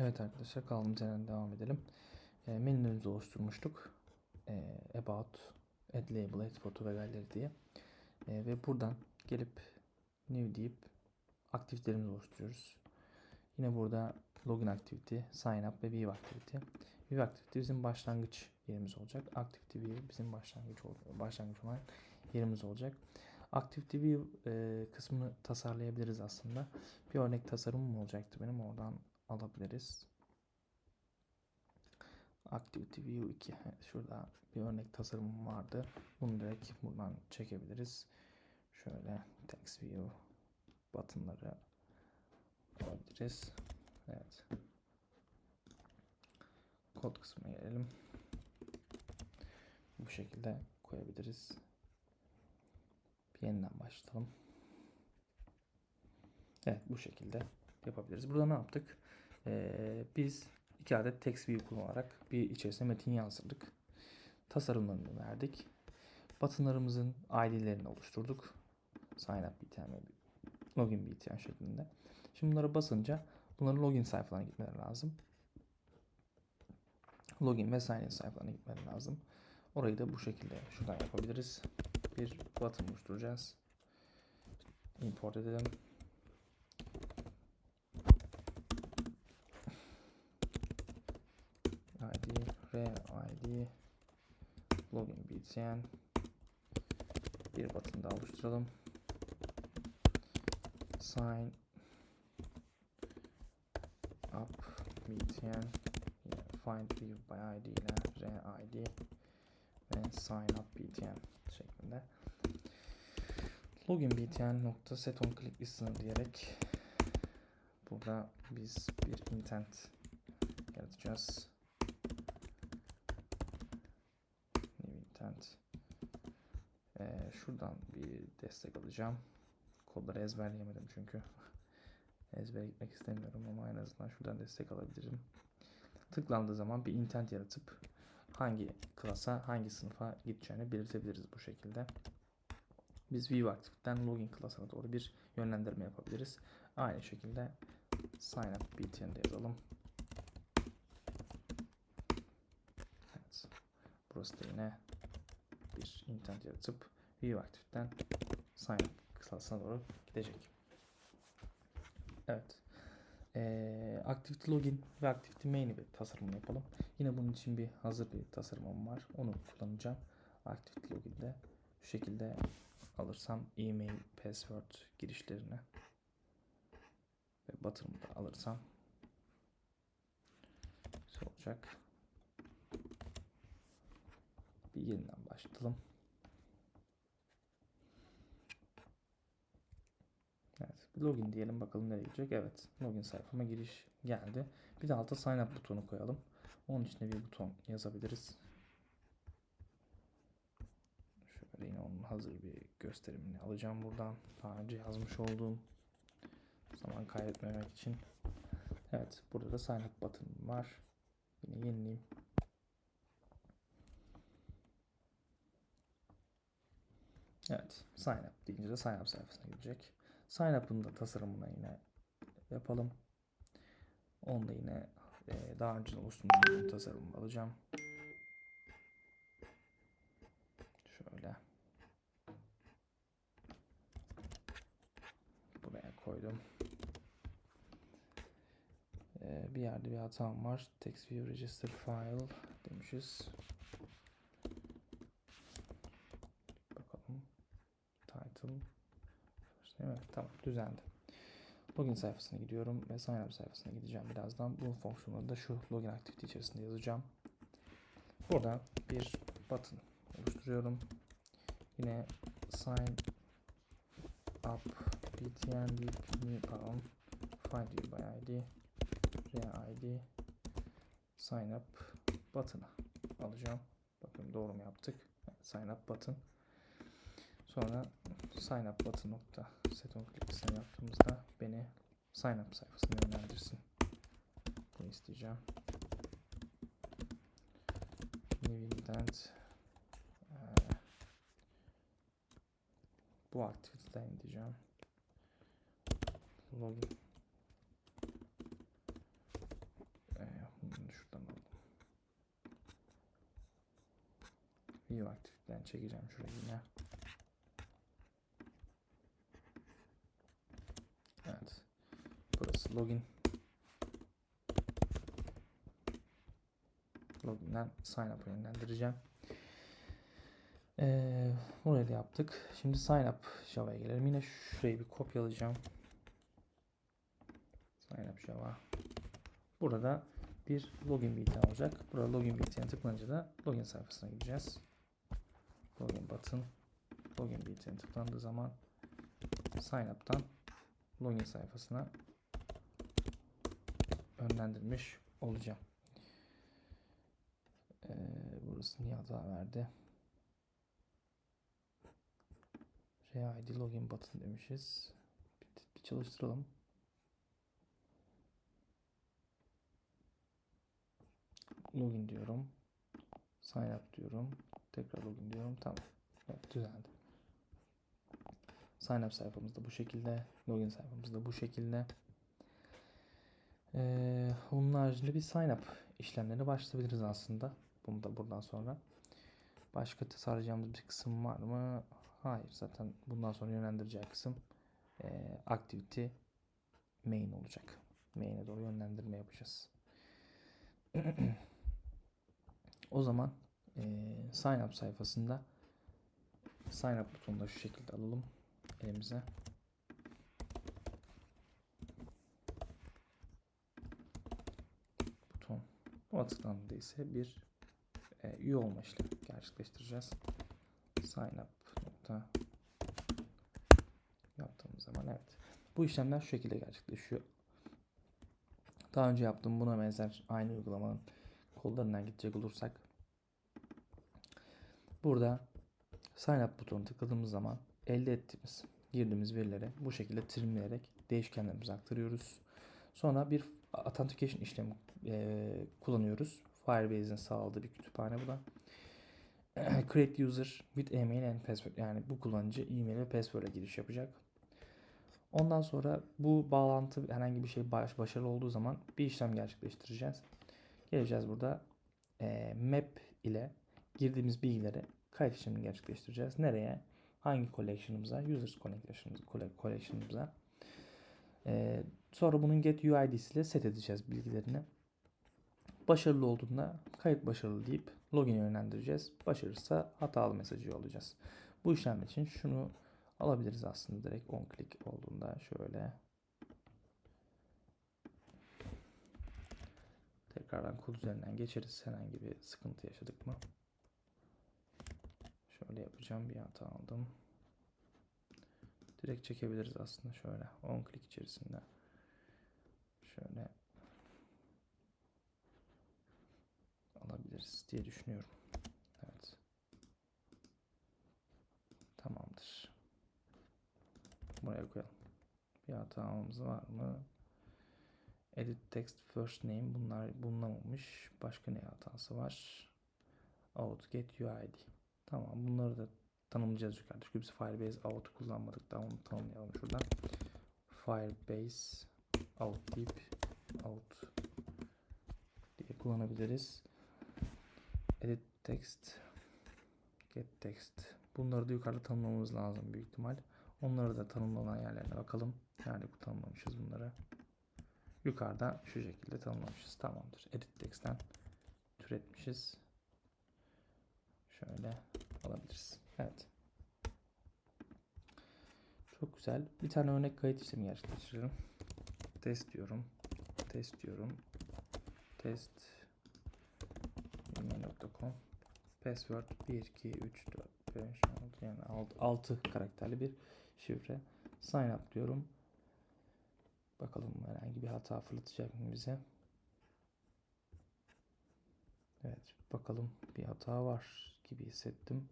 Evet arkadaşlar kaldığımız yerden devam edelim. E, menülerimizi oluşturmuştuk. E, about, add label, add photo ve galeri diye. E, ve buradan gelip new deyip aktivitelerimizi oluşturuyoruz. Yine burada login activity, sign up ve view activity. View activity bizim başlangıç yerimiz olacak. Activity view bizim başlangıç başlangıç olan yerimiz olacak. Activity view e, kısmını tasarlayabiliriz aslında. Bir örnek tasarımım olacaktı benim. Oradan alabiliriz. Activity View 2. Evet, şurada bir örnek tasarımım vardı. Bunu direkt buradan çekebiliriz. Şöyle text view buttonları alabiliriz. Evet. Kod kısmına gelelim. Bu şekilde koyabiliriz. Bir yeniden başlayalım. Evet bu şekilde yapabiliriz. Burada ne yaptık? Ee, biz iki adet text view kullanarak bir içerisine metin yazdırdık. Tasarımlarını verdik. Buttonlarımızın ID'lerini oluşturduk. Sign up ve login BTN şeklinde. Şimdi bunlara basınca bunların login sayfalarına gitmeleri lazım. Login ve sign in sayfalarına gitmeleri lazım. Orayı da bu şekilde şuradan yapabiliriz. Bir button oluşturacağız. Import edelim. ID, login btn bir button daha oluşturalım. Sign up btn find view by ID ile rel ID ve sign up btn şeklinde. Login btn nokta set on click listener diyerek burada biz bir intent yaratacağız. New intent. Ee, şuradan bir destek alacağım. Kodları ezberleyemedim çünkü. Ezbere gitmek istemiyorum ama en azından şuradan destek alabilirim. Tıklandığı zaman bir intent yaratıp hangi klasa, hangi sınıfa gideceğini belirtebiliriz bu şekilde. Biz view aktiften login klasına doğru bir yönlendirme yapabiliriz. Aynı şekilde sign up btn'de yazalım. Evet. Burası da yine bir intent yaratıp view aktiften sign up klasına doğru gidecek. Evet. Ee, activity login ve activity main'i bir tasarımını yapalım. Yine bunun için bir hazır bir tasarımım var. Onu kullanacağım. Activity login'de şu şekilde alırsam e-mail, password girişlerini ve button'ı da alırsam olacak. Bir yeniden başlayalım. Evet, bir login diyelim bakalım nereye gidecek. Evet, login sayfama giriş geldi. Bir de alta sign up butonu koyalım. Onun içine bir buton yazabiliriz. Şöyle yine onun hazır bir gösterimini alacağım buradan. Daha önce yazmış olduğum zaman kaybetmemek için. Evet, burada da sign up butonum var. Yine yenileyim. Evet, sign up deyince de sign up sayfasına gidecek. Sign up'ın da tasarımını yine yapalım. Onu da yine e, daha önce oluşturmuş tasarımı alacağım. Şöyle. Buraya koydum. E, bir yerde bir hatam var. Text view register file demişiz. Bakalım. Title. Değil mi? Tamam düzeldi. Login sayfasına gidiyorum ve sign up sayfasına gideceğim birazdan. Bu fonksiyonları da şu login activity içerisinde yazacağım. Burada bir button oluşturuyorum. Yine sign up btn new pardon find you by id real id sign up button'ı alacağım. Bakın doğru mu yaptık? Sign up button. Sonra sign up button nokta set on clicks'e yaptığımızda beni sign up sayfasına yönlendirsin. Bunu isteyeceğim. New event ee, bu aktiviteden diyeceğim. Login View aktiften çekeceğim şuraya yine. Login. Login'den sign up'ı yönlendireceğim. Ee, burayı da yaptık. Şimdi sign up Java'ya gelelim. Yine şurayı bir kopyalayacağım. Sign up Java. Burada bir login button olacak. Burada login button'a tıklanınca da login sayfasına gideceğiz. Login button. Login button'a tıklandığı zaman sign up'tan login sayfasına yönlendirmiş olacağım. Ee, burası niye hata verdi? RID login button demişiz. Bir, bir çalıştıralım. Login diyorum. Sign up diyorum. Tekrar login diyorum. Tamam. Evet, düzeldi. Sign up sayfamız da bu şekilde. Login sayfamız da bu şekilde. Ee, onun haricinde bir sign up işlemlerine başlayabiliriz aslında. Bunu da buradan sonra. Başka tasarlayacağımız bir kısım var mı? Hayır. Zaten bundan sonra yönlendireceği kısım e, activity main olacak. Main'e doğru yönlendirme yapacağız. o zaman e, sign up sayfasında sign up butonunu da şu şekilde alalım elimize. Buton. Bu ise bir e, üye olma işlemi gerçekleştireceğiz. Sign up nokta yaptığımız zaman evet. Bu işlemler şu şekilde gerçekleşiyor. Daha önce yaptığım buna benzer aynı uygulamanın kodlarından gidecek olursak burada sign up butonu tıkladığımız zaman elde ettiğimiz girdiğimiz verileri bu şekilde trimleyerek değişkenlerimize aktarıyoruz. Sonra bir authentication işlemi e, kullanıyoruz. Firebase'in sağladığı bir kütüphane bu da. Create user with email and password yani bu kullanıcı e-mail ve password'e giriş yapacak. Ondan sonra bu bağlantı herhangi bir şey baş, başarılı olduğu zaman bir işlem gerçekleştireceğiz. Geleceğiz burada e, map ile girdiğimiz bilgileri kayıt işlemini gerçekleştireceğiz. Nereye? Hangi collection'ımıza? Users collection'ımıza. E, sonra bunun get UID'si ile set edeceğiz bilgilerini. Başarılı olduğunda kayıt başarılı deyip login yönlendireceğiz. Başarırsa hatalı mesajı yollayacağız. Bu işlem için şunu alabiliriz aslında direkt on click olduğunda şöyle. Tekrardan kod üzerinden geçeriz. Herhangi bir sıkıntı yaşadık mı? Şöyle yapacağım. Bir hata aldım. Direkt çekebiliriz aslında. Şöyle on click içerisinde şöyle alabiliriz diye düşünüyorum evet tamamdır buraya koyalım. Bir hatamız var mı? Edit text first name bunlar bulunamamış. Başka ne hatası var? Out get UID. Tamam bunları da tanımlayacağız yukarıda. Çünkü biz Firebase out kullanmadık. Daha onu tanımlayalım şuradan. Firebase out deyip out diye kullanabiliriz. Edit text get text. Bunları da yukarıda tanımlamamız lazım büyük ihtimal. Onları da tanımlanan yerlerine bakalım. Yani bu tanımlamışız bunları. Yukarıda şu şekilde tanımlamışız. Tamamdır. Edit text'ten türetmişiz. Şöyle alabiliriz. Evet. Çok güzel. Bir tane örnek kayıt işlemi gerçekleştirelim. Test diyorum. Test diyorum. Test email.com Password 1 2 3 4 5 6 yani 6, 6 karakterli bir şifre. Sign up diyorum. Bakalım herhangi bir hata fırlatacak mı bize? Evet bakalım bir hata var gibi hissettim.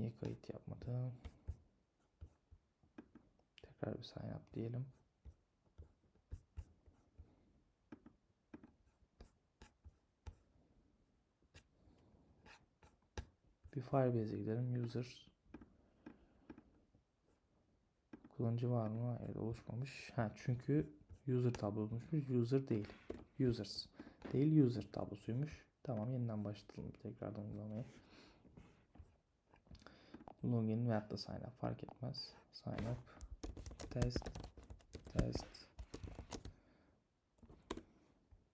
Niye kayıt yapmadı? Tekrar bir sign up diyelim. Bir Firebase'e gidelim. User kullanıcı var mı? Evet oluşmamış. Ha çünkü User tablosuymuş. User değil. Users. Değil user tablosuymuş. Tamam yeniden başlatalım tekrardan uygulamayı. Login veyahut da sign up fark etmez. Sign up. Test. Test.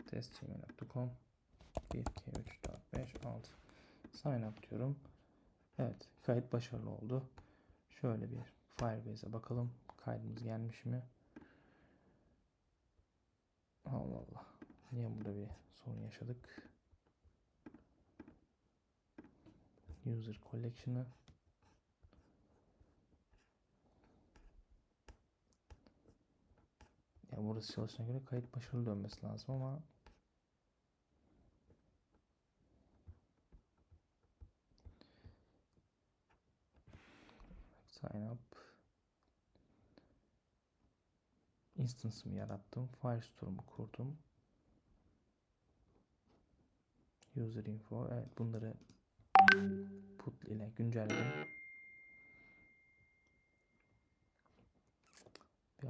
Test.gmail.com 1, 2, 3, 4, 5, 6 Sign up diyorum. Evet kayıt başarılı oldu. Şöyle bir Firebase'e bakalım. Kaydımız gelmiş mi? Allah Allah. Niye burada bir sorun yaşadık? User Collection'ı burası çalışana göre kayıt başarılı dönmesi lazım ama sign up instance'ımı yarattım. Firestore'umu kurdum. User info. Evet bunları put ile güncelledim.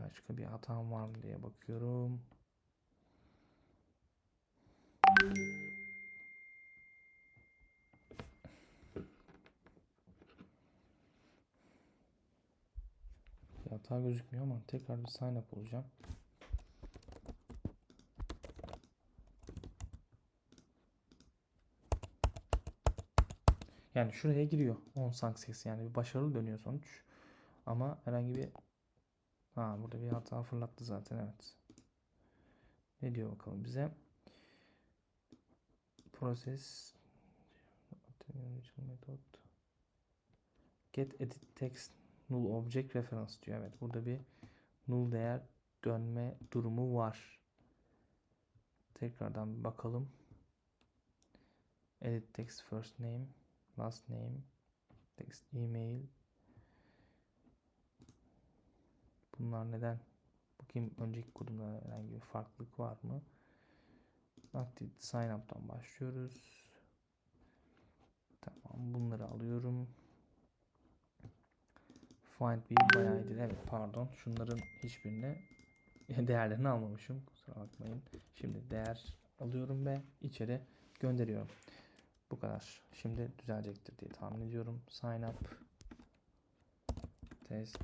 Başka bir hatam var mı diye bakıyorum. Bir hata gözükmüyor ama tekrar bir sign up olacağım. Yani şuraya giriyor 10 success yani bir başarılı dönüyor sonuç. Ama herhangi bir ha burada bir hata fırlattı zaten evet. Ne diyor bakalım bize? Process method get edit text null object reference diyor. Evet burada bir null değer dönme durumu var. Tekrardan bir bakalım. Edit text first name, last name, text email. Bunlar neden? Bakayım önceki kodumda herhangi bir farklılık var mı? Active sign up'tan başlıyoruz. Tamam bunları alıyorum. Find view by ID. Evet pardon. Şunların hiçbirine değerlerini almamışım. Kusura bakmayın. Şimdi değer alıyorum ve içeri gönderiyorum. Bu kadar. Şimdi düzelecektir diye tahmin ediyorum. Sign up. Test.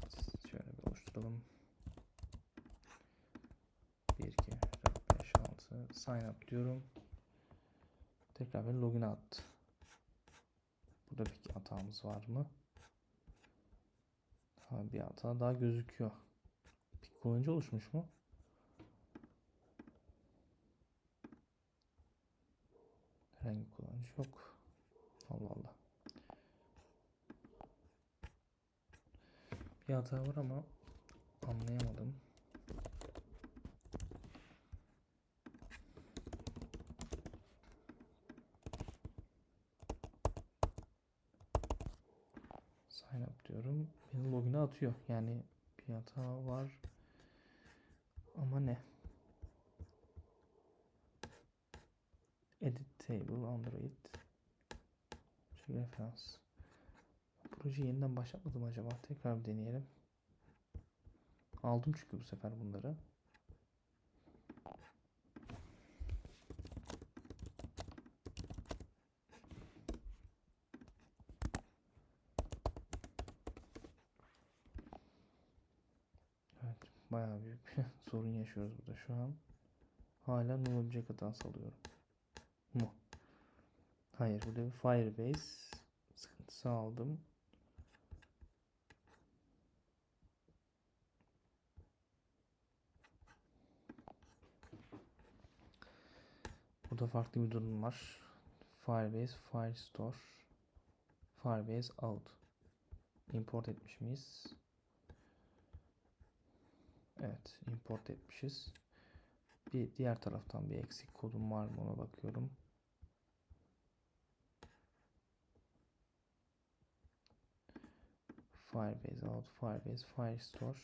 Oluşturalım. 1, 2, 4, 5, 6. Sign up diyorum. Tekrar bir login at. Burada bir hatamız var mı? Ha, bir hata daha gözüküyor. Bir kullanıcı oluşmuş mu? Herhangi bir kullanıcı yok. Allah Allah. Bir hata var ama anlayamadım. Sign up diyorum. Beni login'e atıyor. Yani bir hata var. Ama ne? Edit table Android. Referans. Projeyi yeniden başlatmadım acaba? Tekrar bir deneyelim. Aldım çünkü bu sefer bunları. Evet, bayağı büyük bir sorun yaşıyoruz burada şu an. Hala null object hatası alıyorum. Mu? Hayır, burada bir Firebase sıkıntısı aldım. Burada farklı bir durum var. Firebase, Firestore, Firebase out. Import etmiş miyiz? Evet, import etmişiz. Bir diğer taraftan bir eksik kodum var mı ona bakıyorum. Firebase out, Firebase, Firestore.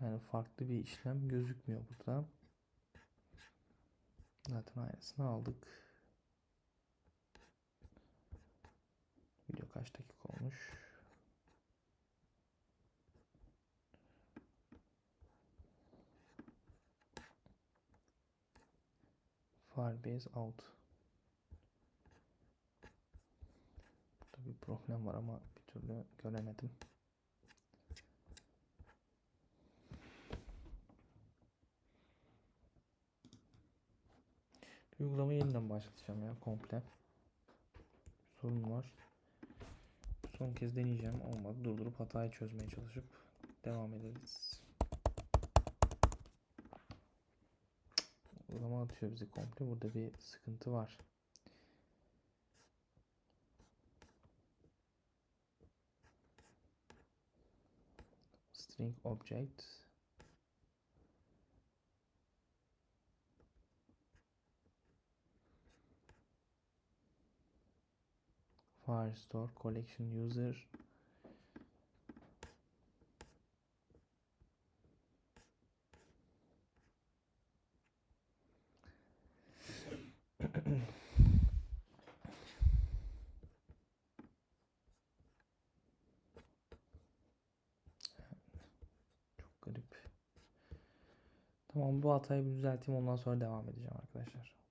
Yani farklı bir işlem gözükmüyor burada. Zaten aynısını aldık. Video kaç dakika olmuş? Firebase out. Burada bir problem var ama bir türlü göremedim. Uygulamayı yeniden başlatacağım ya komple. Sorun var. Son kez deneyeceğim. Olmadı. Durdurup hatayı çözmeye çalışıp devam ederiz. Uygulama atıyor bizi komple. Burada bir sıkıntı var. String object Firestore collection user. Tamam bu hatayı bir düzelteyim ondan sonra devam edeceğim arkadaşlar.